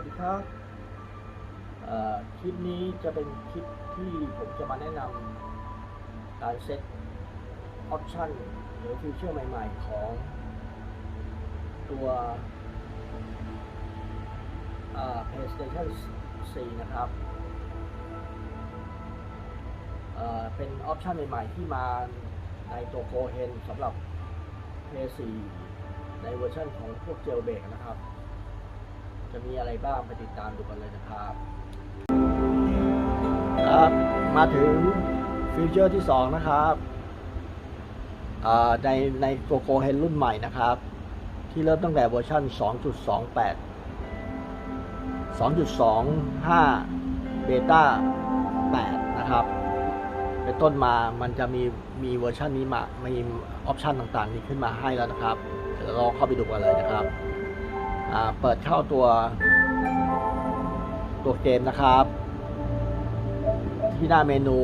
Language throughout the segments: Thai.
วัสดีครับคลิปนี้จะเป็นคลิปที่ผมจะมาแนะนำการเซตออปชันหรือฟีเจอร์ใหม่ ๆ ของตัว PlayStation 4 นะครับเป็นออปชันใหม่ ๆ ที่มาในตัวโกเฮนสำหรับ PS4 ในเวอร์ชันของพวกเจลเบกนะครับ จะมีอะไรบ้างไปติดตามดูกันเลยนะครับ ครับมาถึงฟีเจอร์ที่ 2 นะครับอ่าในในตัวโกเฮนรุ่นใหม่นะครับ ที่เริ่มตั้งแต่เวอร์ชัน2.28 2.25 เบต้า 8 นะครับ เป็นต้นมามันจะมีมีเวอร์ชันนี้มา มีออปชันต่างๆ นี้ขึ้นมาให้แล้วนะครับ เดี๋ยวเราเข้าไปดูกันเลยนะครับ เปิดเข้าตัว ตัวเกมนะครับ ที่หน้าเมนู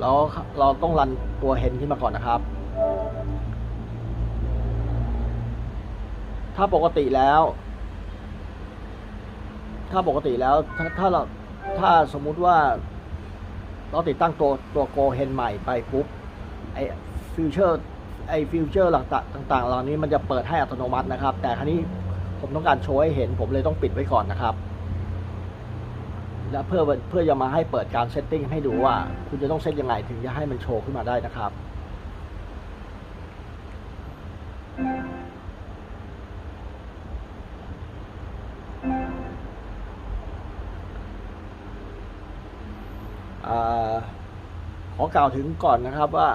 แล้วเราต้องรันตัวเฮนขึ้นมาก่อนนะครับ ถ้าปกติแล้ว ถ้าปกติแล้วถ้าถ้าเราถ้าสมมุติว่า เราติดตั้งตัวตัวโกเฮนใหม่ไปปุ๊บไอฟิวเจอร์ไอฟิวเจอร์ต่างๆเหล่านี้มันจะเปิดให้อัตโนมัตินะครับ แต่ครั้นี้ ผมต้องการโชว์ให้เห็น ผมเลยต้องปิดไว้ก่อนนะครับ และเพื่อเพื่อจะมาให้เปิดการเซตติ้งให้ดูว่า คุณจะต้องเซตยังไงถึงจะให้มันโชว์ขึ้นมาได้นะครับอ่าขอกล่าวถึงก่อนนะครับว่า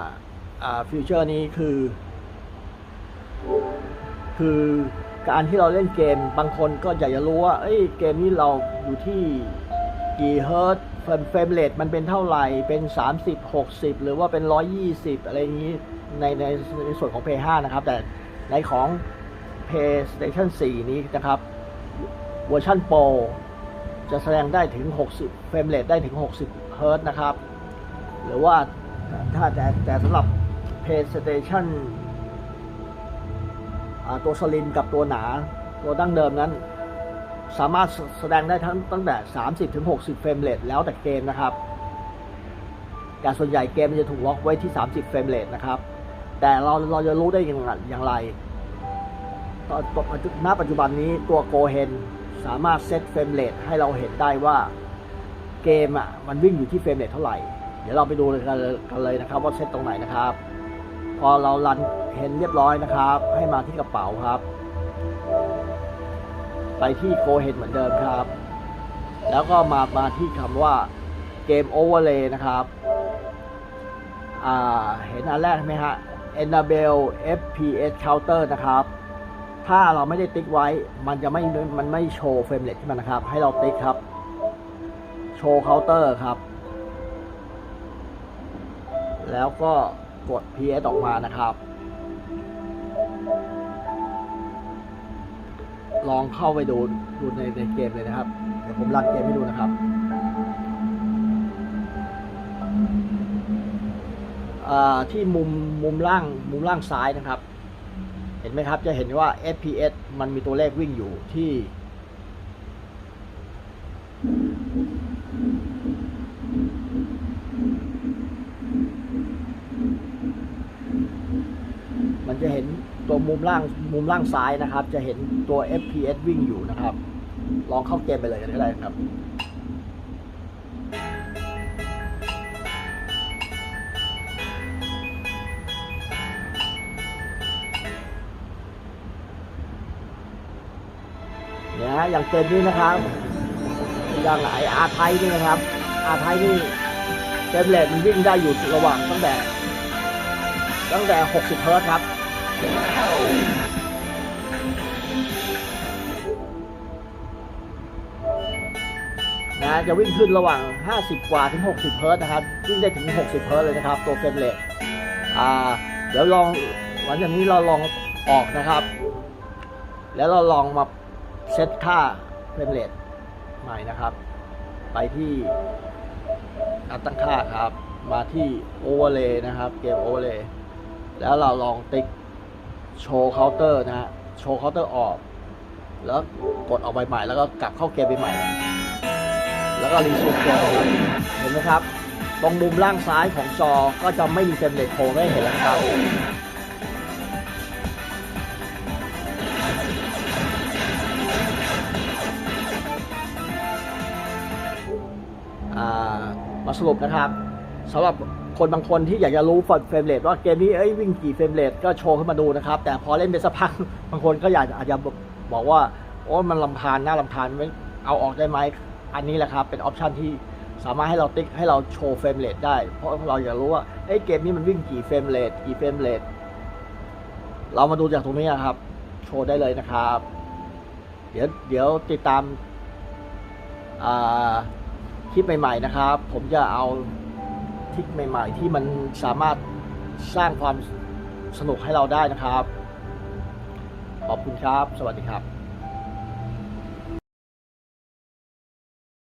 ฟิวเจอร์นี้คือ คือ การที่เราเล่นเกมบางคนก็อยากจะรู้ว่าเอ้ยเกมนี้เราอยู่ที่กี่เฮิร์ตเฟรมเฟรมเรทมันเป็นเท่าไหร่เป็น 30 60 หรือว่าเป็น 120 อะไรอย่างนี้ในในในส่วนของ p l a 5นะครับ แต่ในของ PlayStation 4 นี้นะครับเวอร์ชัน Pro จะแสดงได้ถึง 60 เฟรมเรทได้ถึง 60 เฮิร์ตนะครับ หรือว่าถ้าแต่แต่สำหรับ PlayStation ตัวสลิมกับตัวหนา ตัวดั้งเดิมนั้น สามารถแสดงได้ทั้งตั้งแต่ 30ถึง60 เฟรมเรทแล้วแต่เกมนะครับ แต่ส่วนใหญ่เกมมันจะถูกล็อกไว้ที่ 30 เฟรมเรทนะครับ แต่เราเราจะรู้ได้อย่างไรอย่างไรตอนตอนณปัจจุบันนี้ตัวโกเฮนสามารถเซตเฟรมเรทให้เราเห็นได้ว่าเกมอะมันวิ่งอยู่ที่เฟรมเรทเท่าไหร่ เดี๋ยวเราไปดูกันเลยนะครับว่าเซตตรงไหนนะครับ พอเรารันเห็นเรียบร้อยนะครับ ให้มาที่กระเป๋าครับ ไปที่โกเฮนเหมือนเดิมครับ แล้วก็มามาที่คำว่าเกมโอเวอร์เลย์นะครับอ่าเห็นอันแรกไหมฮะ Enable FPS Counter นะครับ ถ้าเราไม่ได้ติ๊กไว้ มันจะไม่ มันไม่โชว์เฟรมเรทขึ้นมานะครับ ให้เราติ๊กครับ โชว์เคาน์เตอร์ครับ แล้วก็ กด PS ออกมานะครับ ลองเข้าไปดูดูในในเกมเลยนะครับ เดี๋ยวผมรันเกมให้ดูนะครับที่มุมมุมล่างมุมล่างซ้ายนะครับ เห็นไหมครับจะเห็นว่า FPS มันมีตัวเลขวิ่งอยู่ที่ มันจะเห็นตัว มุมล่างมุมล่างซ้ายนะครับ จะเห็นตัว FPS วิ่งอยู่นะครับ ลองเข้าเกมไปเลยกันก็ได้ครับเนี่ยฮะอย่างเกมนี้นะครับอย่างไออาไทยนี่นะครับ อาไทยนี่เฟรมเรทมันวิ่งได้อยู่ระหว่างตั้งแต่ ตั้งแต่ 60 เฮิร์ตซ์ครับ นะจะวิ่งขึ้นระหว่าง 50 กว่าถึง 60 เฮิร์ตนะครับ วิ่งได้ถึง 60 เฮิร์ตเลยนะครับ ตัวเฟรมเรทอ่า เดี๋ยวลองหลังจากนี้เราลองออกนะครับ แล้วเราลองมาเซตค่าเฟรมเรทใหม่นะครับ ไปที่การตั้งค่าครับ มาที่โอเวอร์เลยนะครับ เกมโอเวอร์เลยแล้วเราลองติ๊ก โชว์เคาน์เตอร์นะฮะ โชว์เคาน์เตอร์ออก แล้วกดออกไปใหม่ แล้วก็กลับเข้าเกมไปใหม่ แล้วก็รีซูมเกมเห็นไหมครับ ตรงมุมล่างซ้ายของจอ ก็จะไม่มีเฟรมเรทโผล่ไม่เห็นแล้วครับอ่ามาสรุปนะครับ สำหรับคนบางคนที่อยากจะรู้เฟรมเรทว่าเกมนี้เอ้ยวิ่งกี่เฟรมเรทก็โชว์ขึ้นมาดูนะครับ แต่พอเล่นไปสักพักบางคนก็อยากอาจจะบอกว่าโอ้มันลำพานน่าลำพานไม่เอาออกได้ไหมอันนี้แหละครับ เป็นออปชันที่สามารถให้เราติ๊กให้เราโชว์เฟรมเรทได้ เพราะเราอยากรู้ว่าเอ้ยเกมนี้มันวิ่งกี่เฟรมเรทกี่เฟรมเรทเรามาดูจากตรงนี้นะครับ โชว์ได้เลยนะครับ เดี๋ยวเดี๋ยวติดตามคลิปใหม่ ๆ นะครับ ผมจะเอา ทริคใหม่ ๆ ที่มันสามารถสร้างความสนุกให้เราได้นะครับ ขอบคุณครับ สวัสดีครับ